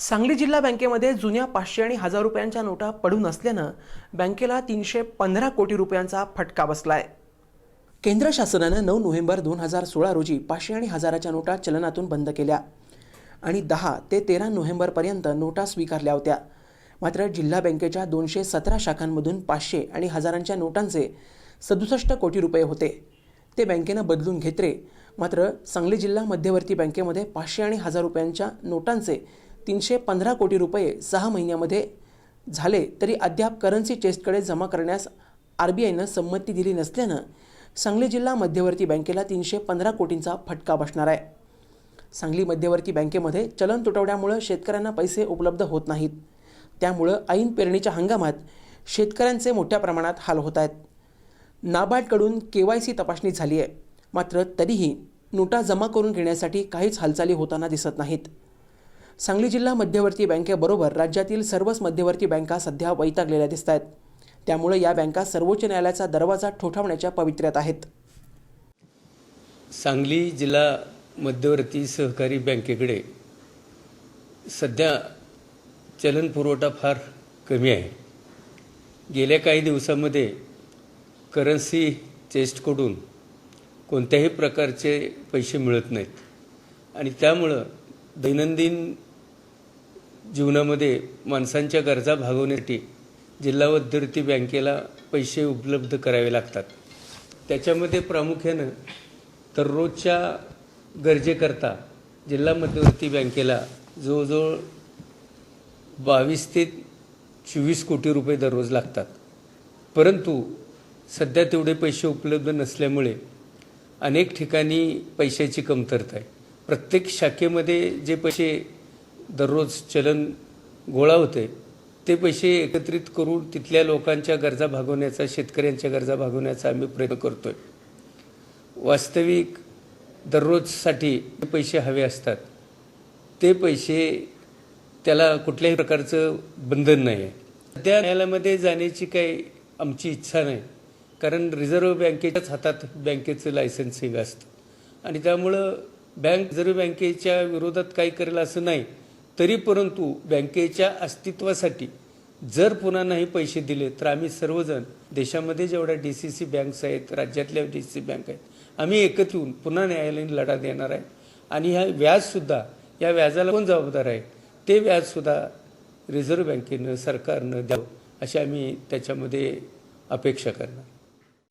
सांगली जिल्हा बँकेमध्ये जुन्या पाचशे आणि हजार रुपयांच्या नोटा पडून असल्यानं बँकेला तीनशे पंधरा कोटी रुपयांचा फटका बसलाय. केंद्र शासनानं नऊ नोव्हेंबर दोन हजार सोळा रोजी पाचशे आणि हजाराच्या नोटा चलनातून बंद केल्या आणि दहा ते तेरा नोव्हेंबरपर्यंत नोटा स्वीकारल्या होत्या. मात्र जिल्हा बँकेच्या दोनशे सतरा शाखांमधून पाचशे आणि हजारांच्या नोटांचे सदुसष्ट कोटी रुपये होते. ते बँकेनं बदलून घेतले. मात्र सांगली जिल्हा मध्यवर्ती बँकेमध्ये पाचशे आणि हजार रुपयांच्या नोटांचे तीनशे पंधरा कोटी रुपये सहा महिन्यामध्ये झाले तरी अद्याप करन्सी चेस्टकडे जमा करण्यास आर बी आयनं संमती दिली नसल्यानं सांगली जिल्हा मध्यवर्ती बँकेला तीनशे पंधरा कोटींचा फटका बसणार आहे. सांगली मध्यवर्ती बँकेमध्ये चलन तुटवड्यामुळं शेतकऱ्यांना पैसे उपलब्ध होत नाहीत. त्यामुळं ऐन पेरणीच्या हंगामात शेतकऱ्यांचे मोठ्या प्रमाणात हाल होत आहेत. नाबार्डकडून के वाय सी तपासणी झाली आहे मात्र तरीही नोटा जमा करून घेण्यासाठी काहीच हालचाली होताना दिसत नाहीत. सांगली जिल्हा मध्यवर्ती बँकेबरोबर राज्यातील सर्वच मध्यवर्ती बँका सध्या वैतागलेल्या दिसत आहेत त्यामुळे या बँका सर्वोच्च न्यायालयाचा दरवाजा ठोठावण्याच्या पवित्र्यात आहेत. सांगली जिल्हा मध्यवर्ती सहकारी बँकेकडे सध्या चलन पुरवठा फार कमी आहे. गेल्या काही दिवसामध्ये करन्सी चेस्टकडून कोणत्याही प्रकारचे पैसे मिळत नाहीत. आणि त्यामुळं दैनंदिन जीवनामध्ये माणसांच्या गरजा भागवण्यासाठी जिल्हा मध्यवर्ती बँकेला पैसे उपलब्ध करावे लागतात. त्याच्यामध्ये प्रामुख्यानं दररोजच्या गरजेकरता जिल्हा मध्यवर्ती बँकेला जवळजवळ बावीस ते चोवीस कोटी रुपये दररोज लागतात. परंतु सध्या तेवढे पैसे उपलब्ध नसल्यामुळे अनेक ठिकाणी पैशाची कमतरता आहे. प्रत्येक शाखेमध्ये जे पैसे दररोज चलन गोळा होते ते पैसे एकत्रित करून तिथल्या लोकांच्या गरजा भागवण्याचा शेतकऱ्यांच्या गरजा भागवण्याचा आम्ही प्रयत्न करतोय. वास्तविक दररोजसाठी पैसे हवे असतात ते पैसे त्याला कुठल्याही प्रकारचं बंधन नाही आहे सध्या न्यायालयामध्ये जाण्याची काही आमची इच्छा नाही कारण रिझर्व्ह बँकेच्याच हातात बँकेचं लायसन्सिंग असतं. आणि त्यामुळं बँक रिझर्व्ह बँकेच्या विरोधात काही करेल असं नाही तरी परंतु बँकेच्या अस्तित्वासाठी जर पुन्हा नाही पैसे दिले तर आम्ही सर्वजण देशामध्ये जेवढ्या डी सी सी बँक्स आहेत राज्यातल्या डी सी सी बँक आहेत आम्ही एकत्र येऊन पुन्हा न्यायालयीन लढा देणार आहे. आणि ह्या व्याजसुद्धा या व्याजाला कोण जबाबदार आहे? ते व्याजसुद्धा रिझर्व्ह बँकेनं सरकारनं द्यावं अशी आम्ही त्याच्यामध्ये अपेक्षा करणार.